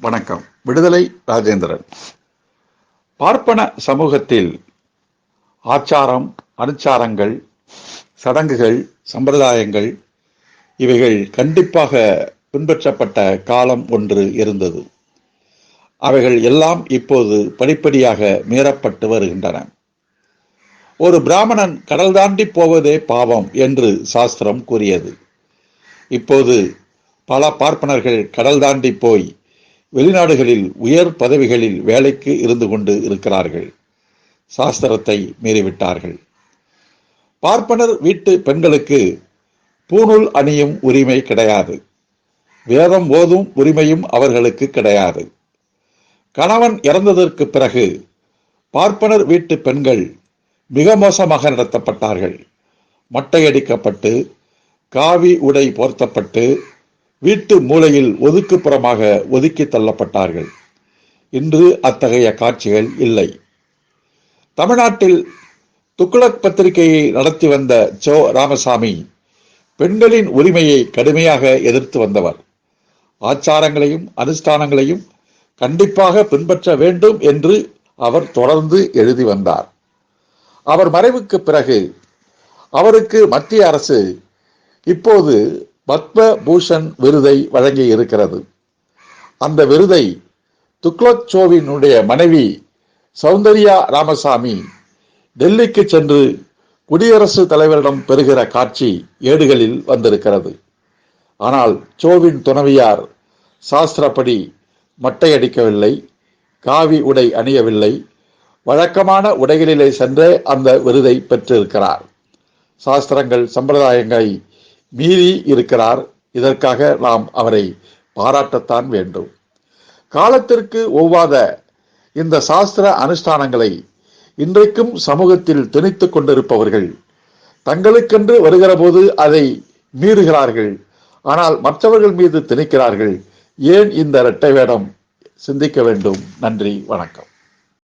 வணக்கம். விடுதலை ராஜேந்திரன். பார்ப்பன சமூகத்தில் ஆச்சாரம் அனுச்சாரங்கள் சடங்குகள் சம்பிரதாயங்கள் இவைகள் கண்டிப்பாக பின்பற்றப்பட்ட காலம் ஒன்று இருந்தது. அவைகள் எல்லாம் இப்போது படிப்படியாக மீறப்பட்டு வருகின்றன. ஒரு பிராமணன் கடல் தாண்டி போவதே பாவம் என்று சாஸ்திரம் கூறியது. இப்போது பல பார்ப்பனர்கள் கடல் தாண்டி போய் வெளிநாடுகளில் உயர் பதவிகளில் வேலைக்கு இருந்து கொண்டு இருக்கிறார்கள். சாஸ்திரத்தை மீறிவிட்டார்கள். பார்ப்பனர் வீட்டு பெண்களுக்கு பூணூல் அணியும் உரிமை கிடையாது. வேதம் ஓதும் உரிமையும் அவர்களுக்கு கிடையாது. கணவன் இறந்ததற்கு பிறகு பார்ப்பனர் வீட்டு பெண்கள் மிக மோசமாக நடத்தப்பட்டார்கள். மட்டையடிக்கப்பட்டு காவி உடை போர்த்தப்பட்டு வீட்டு மூலையில் ஒதுக்குப்புறமாக ஒதுக்கி தள்ளப்பட்டார்கள். இன்று அத்தகைய காட்சிகள் இல்லை. தமிழ்நாட்டில் துக்ளக் பத்திரிகையை நடத்தி வந்த சோ ராமசாமி பெண்களின் உரிமையை கடுமையாக எதிர்த்து வந்தவர். ஆச்சாரங்களையும் அனுஷ்டானங்களையும் கண்டிப்பாக பின்பற்ற வேண்டும் என்று அவர் தொடர்ந்து எழுதி வந்தார். அவர் மறைவுக்கு பிறகு அவருக்கு மத்திய அரசு இப்போது பத்ம பூஷன் விருதை வழங்கி இருக்கிறது அந்த விருதை துக்ளக் சோவினுடைய மனைவி சௌந்தர்யா ராமசாமி டெல்லிக்கு சென்று குடியரசுத் தலைவரிடம் பெறுகிற காட்சி ஏடுகளில் வந்திருக்கிறது. ஆனால் சோவின் துணவியார் சாஸ்திரப்படி மட்டையடிக்கவில்லை காவி உடை அணியவில்லை வழக்கமான உடைகளிலே சென்றே அந்த விருதை பெற்றிருக்கிறார். சாஸ்திரங்கள் சம்பிரதாயங்களை மீறி இருக்கிறார். இதற்காக நாம் அவரை பாராட்டத்தான் வேண்டும். காலத்திற்கு ஒவ்வாத இந்த சாஸ்திர அனுஷ்டானங்களை இன்றைக்கும் சமூகத்தில் திணித்துக் கொண்டிருப்பவர்கள் தங்களுக்கென்று வருகிற போது அதை மீறுகிறார்கள். ஆனால் மற்றவர்கள் மீது திணிக்கிறார்கள். ஏன் இந்த இரட்டை வேடம் சிந்திக்க வேண்டும்? நன்றி வணக்கம்.